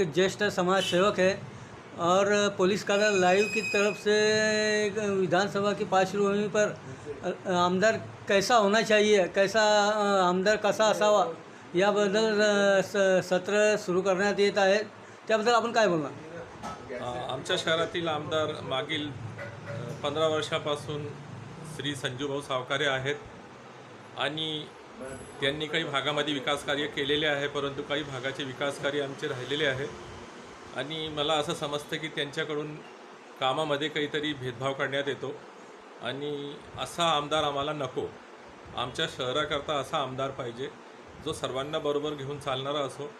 एक ज्येष्ठ समाज सेवक है और पुलिस का लाइव की तरफ से विधानसभा की पार्श्वभूमी पर आमदार कैसा होना चाहिए? कैसा आमदार कसा असावा याबद्दल स- सत्र सुरू करण्यात येत आहे? त्याबद्दल आपण काय बोलणार? आमच्या शहरातील आमदार मागील पंधरा वर्षापासून श्री संजूभाऊ सावकारे आहेत. आणि त्यांनी काही भागामध्ये विकास कार्य केलेले आहे परंतु काही भागाचे विकास कार्य आमचे राहिलेले आहे. आणि मला असं समजतं की त्यांच्याकडून कामामध्ये काहीतरी भेदभाव करण्यात येतो. आणि असा आमदार आम्हाला नको. आमच्या शहराकरता असा आमदार पाहिजे जो सर्वांना बरोबर घेऊन चालणारा असो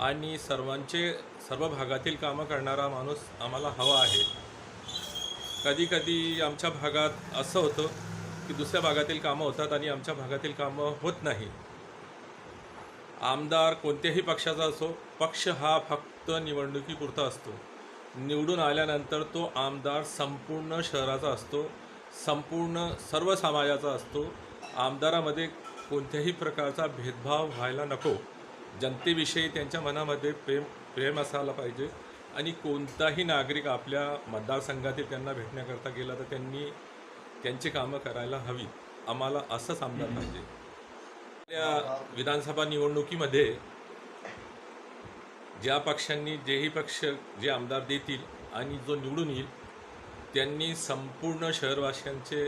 आणि सर्वांचे सर्व भागातील कामं करणारा माणूस आम्हाला हवा आहे. कधी कधी आमच्या भागात असं होतं की दुसऱ्या भागातील कामं होतात आणि आमच्या भागातील कामं होत नाही. आमदार कोणत्याही पक्षाचा असो पक्ष हा फक्त निवडणुकीपुरता असतो. निवडून आल्यानंतर तो आमदार संपूर्ण शहराचा असतो संपूर्ण सर्व समाजाचा असतो. आमदारामध्ये कोणत्याही प्रकारचा भेदभाव व्हायला नको. जनतेविषयी त्यांच्या मनामध्ये प्रेम प्रेम असायला पाहिजे आणि कोणताही नागरिक आपल्या मतदारसंघातील त्यांना भेटण्याकरता गेला तर त्यांनी त्यांची कामं करायला हवी. आम्हाला असंच आमदार पाहिजे. आपल्या विधानसभा निवडणुकीमध्ये ज्या पक्षांनी जेही पक्ष जे आमदार देतील आणि जो निवडून येईल त्यांनी संपूर्ण शहरवासियांचे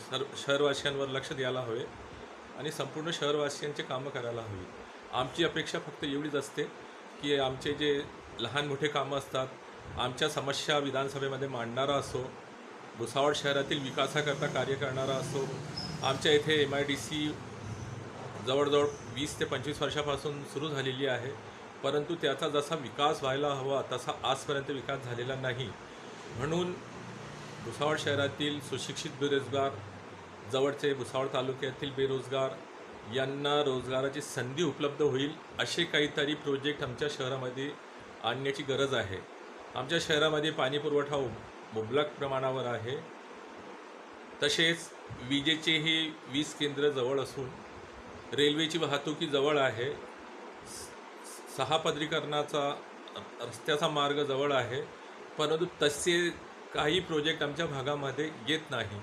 सर शहरवासियांवर लक्ष द्यायला हवे आणि संपूर्ण शहरवासियांचे कामं करायला हवी. आमची अपेक्षा फक्त एवढीच असते की आमचे जे लहान मोठे कामं असतात आमच्या समस्या विधानसभेमध्ये मांडणारा असो भुसावळ शहरातील विकासाकरता कार्य करणारा असो आमच्या इथे एम आय डी सी जवळजवळ वीस ते पंचवीस वर्षापासून सुरू झालेली आहे. परंतु त्याचा जसा विकास व्हायला हवा तसा आजपर्यंत विकास झालेला नाही. म्हणून भुसावळ शहरातील सुशिक्षित बेरोजगार जवळचे भुसावळ तालुक्यातील बेरोजगार यांना रोजगाराची संधी उपलब्ध होईल असे काहीतरी प्रोजेक्ट आमच्या शहरामध्ये आणण्याची गरज आहे. आमच्या शहरामध्ये पाणीपुरवठा उब- मुबलक प्रमाणावर आहे. तसेच विजेचेही वीज केंद्र जवळ असून रेल्वेची वाहतुकी जवळ आहे. सहा पदरीकरणाचा रस्त्याचा मार्ग जवळ आहे. परंतु तसे काही प्रोजेक्ट आमच्या भागामध्ये येत नाही.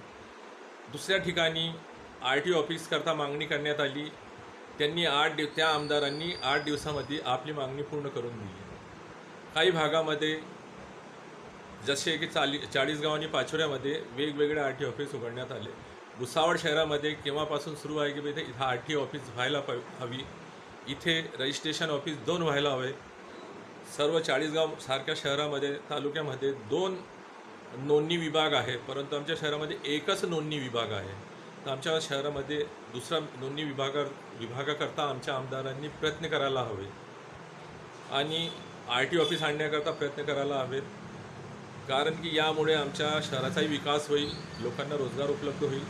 दुसऱ्या ठिकाणी आर टी ऑफिसकरता मागणी करण्यात आली. त्यांनी आठ दिव त्या आमदारांनी आठ दिवसामध्ये आपली मागणी पूर्ण करून दिली. काही भागामध्ये जसे की चाली चाळीसगाव आणि पाचोऱ्यामध्ये वेगवेगळे आर टी ऑफिस उघडण्यात आले. भुसावळ शहरामध्ये केव्हापासून सुरू आहे की बा इथे इथं आर टी ऑफिस व्हायला प हवी. इथे रजिस्ट्रेशन ऑफिस दोन व्हायला हवे. सर्व चाळीसगाव सारख्या शहरामध्ये तालुक्यामध्ये दोन नोंदणी विभाग आहे परंतु आमच्या शहरामध्ये एकच नोंदणी विभाग आहे. तर आमच्या शहरामध्ये दुसरा नोंदणी विभागा विभागाकरता आमच्या आमदारांनी प्रयत्न करायला हवे. आणि आर टी ऑफिस आणण्याकरता प्रयत्न करायला हवेत. कारण की यामुळे आमच्या शहराचाही विकास होईल लोकांना रोजगार उपलब्ध होईल.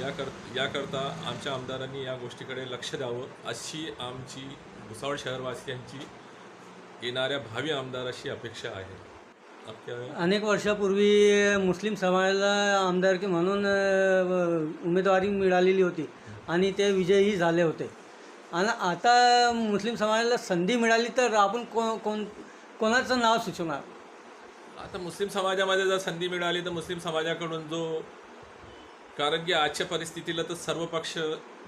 याकर याकरता आमच्या आमदारांनी या गोष्टीकडे लक्ष द्यावं अशी आमची भुसावळ शहरवासियांची येणाऱ्या भावी आमदाराशी अपेक्षा आहे. अनेक वर्षापूर्वी मुस्लिम समाजाला आमदारकी म्हणून उमेदवारी मिळालेली होती आणि ते विजयी झाले होते. आणि आता मुस्लिम समाजाला संधी मिळाली तर आपण को कोण कोणाचं नाव सुचवणार? आता मुस्लिम समाजामध्ये जर संधी मिळाली तर मुस्लिम समाजाकडून जो कारण की आजच्या परिस्थितीला तर सर्व पक्ष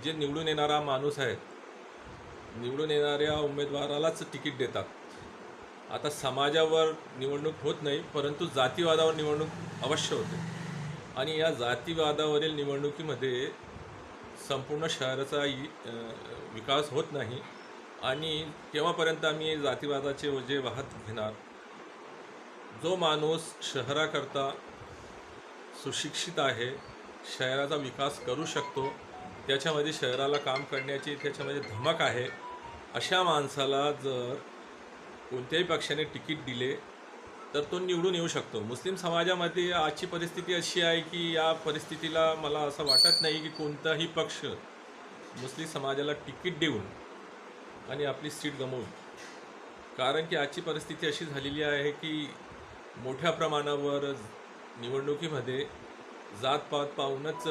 जे निवडून येणारा माणूस आहे निवडून येणाऱ्या उमेदवारालाच तिकीट देतात. आता समाजावर निवडणूक होत नाही परंतु जातीवादावर निवडणूक अवश्य होते. आणि या जातीवादावरील निवडणुकीमध्ये संपूर्ण शहराचा विकास होत नाही. आणि केव्हापर्यंत आम्ही जातीवादाचे ओझे वाहत घेणार? जो माणूस शहराकरता सुशिक्षित आहे शहराचा विकास करू शकतो त्याच्यामध्ये शहराला काम करण्याची त्याच्यामध्ये धमक आहे अशा माणसाला जर कोणत्याही पक्षाने तिकीट दिले तर तो निवडून येऊ शकतो. मुस्लिम समाजामध्ये आजची परिस्थिती अशी आहे की या परिस्थितीला मला असं वाटत नाही की कोणताही पक्ष मुस्लिम समाजाला तिकीट देऊन आणि आपली सीट गमवून कारण की आजची परिस्थिती अशी झालेली आहे की मोठ्या प्रमाणावर निवडणुकीमध्ये जातपात पाहूनच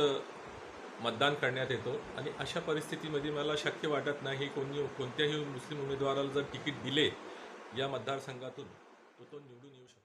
मतदान करण्यात येतो. आणि अशा परिस्थितीमध्ये मला शक्य वाटत नाही कोणी कोणत्याही मुस्लिम उमेदवाराला जर तिकीट दिले या मतदारसंघातून तो तो निवडून येऊ शकतो.